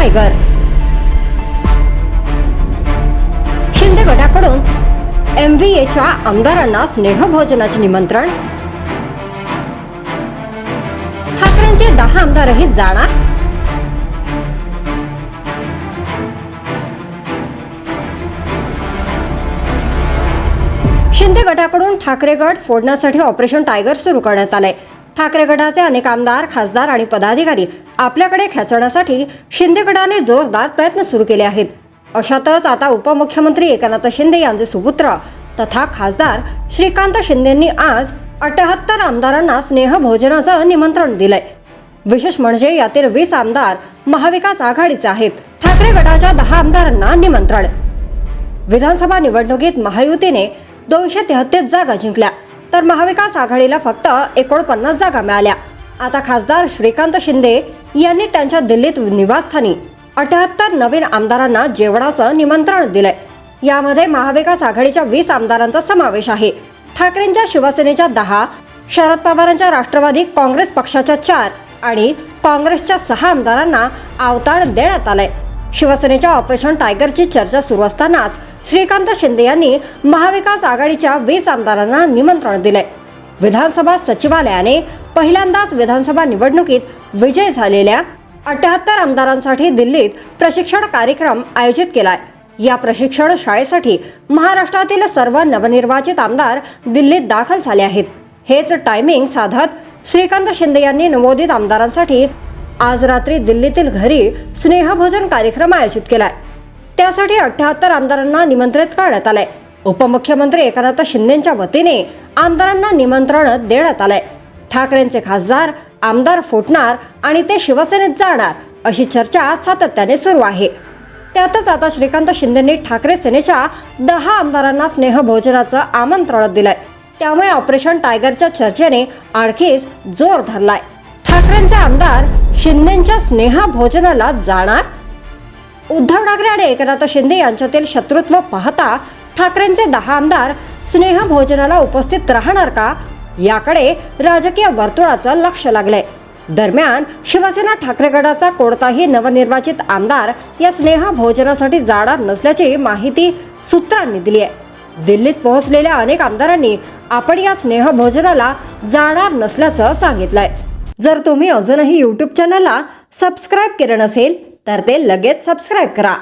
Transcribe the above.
Tiger. Shinde गटाकडून M V एच्या आमदारांना स्नेहभोजनाचे निमंत्रण. ठाकरेंचे दहा आमदारही जाणार. शिंदे गटाकडून ठाकरे गट फोडण्यासाठी ऑपरेशन टायगर सुरू करण्यात आलंय. ठाकरे गटाचे अनेक आमदार खासदार आणि पदाधिकारी आपल्याकडे खेचण्यासाठी शिंदेगडाने जोरदार प्रयत्न सुरू केले आहेत. अशातच आता उपमुख्यमंत्री एकनाथ शिंदे यांचे सुपुत्र तथा खासदार श्रीकांत शिंदेंनी आज अठ्याहत्तर आमदारांना स्नेहभोजनाचं निमंत्रण दिलंय. विशेष म्हणजे यातील वीस आमदार महाविकास आघाडीचे आहेत. ठाकरे गटाच्या दहा आमदारांना निमंत्रण. विधानसभा निवडणुकीत महायुतीने दोनशे तेहतीस जागा जिंकल्या तर महाविकास आघाडीला फक्त एकोणपन्नास जागा मिळाल्या. आता खासदार श्रीकांत शिंदे यांनी त्यांच्या दिल्लीत निवासस्थानी अठ्याहत्तर नवीन आमदारांना जेवणाचं निमंत्रण दिलंय. यामध्ये महाविकास आघाडीच्या वीस आमदारांचा समावेश आहे. ठाकरेंच्या शिवसेनेच्या दहा शरद पवारांच्या राष्ट्रवादी काँग्रेस पक्षाच्या चार आणि काँग्रेसच्या सहा आमदारांना अवताळ देण्यात आलंय. शिवसेनेच्या ऑपरेशन टायगरची चर्चा सुरू असतानाच श्रीकांत शिंदे यांनी महाविकास आघाडीच्या वीस आमदारांना निमंत्रण दिलंय. विधानसभा सचिवालयाने पहिल्यांदाच विधानसभा निवडणुकीत विजय झालेल्या अठ्याहत्तर आमदारांसाठी दिल्लीत प्रशिक्षण कार्यक्रम आयोजित केलाय. या प्रशिक्षण शाळेसाठी महाराष्ट्रातील सर्व नवनिर्वाचित आमदार दिल्लीत दाखल झाले आहेत. हेच टायमिंग साधत श्रीकांत शिंदे यांनी नवोदित आमदारांसाठी आज रात्री दिल्लीतील घरी स्नेहभोजन कार्यक्रम आयोजित केलाय. त्यासाठी अठ्याहत्तर आमदारांना निमंत्रित करण्यात आलंय. उपमुख्यमंत्री एकनाथ शिंदेच्या वतीने आमदारांना निमंत्रण देण्यात आलंय. ठाकरेंचे खासदार आमदार फुटणार आणि ते शिवसेनेत जाणार अशी चर्चा सातत्याने सुरू आहे. त्यातच आता श्रीकांत शिंदेंनी ठाकरे सेनेच्या दहा आमदारांना स्नेहभोजनाचं आमंत्रण दिलंय. त्यामुळे ऑपरेशन टायगरच्या चर्चेने आणखीच जोर धरलाय. ठाकरेंचे आमदार शिंदेच्या स्नेहभोजनाला जाणार? उद्धव ठाकरे आणि एकनाथ शिंदे यांच्यातील शत्रुत्व पाहता ठाकरेंचे दहा आमदार स्नेहभोजनाला उपस्थित राहणार का? याकडे राजकीय वर्तुळाचं लक्ष लागलंय. दरम्यान शिवसेना ठाकरे गटाचा कोणताही नवनिर्वाचित आमदार या स्नेहभोजनासाठी जाणार नसल्याची माहिती सूत्रांनी दिली आहे दिल्लीत पोहोचलेल्या अनेक आमदारांनी आपण या स्नेहभोजनाला जाणार नसल्याचं सांगितलंय. जर तुम्ही अजूनही यूट्यूब चॅनलला सबस्क्राईब केलं नसेल तर ते लगेच सबस्क्राईब करा.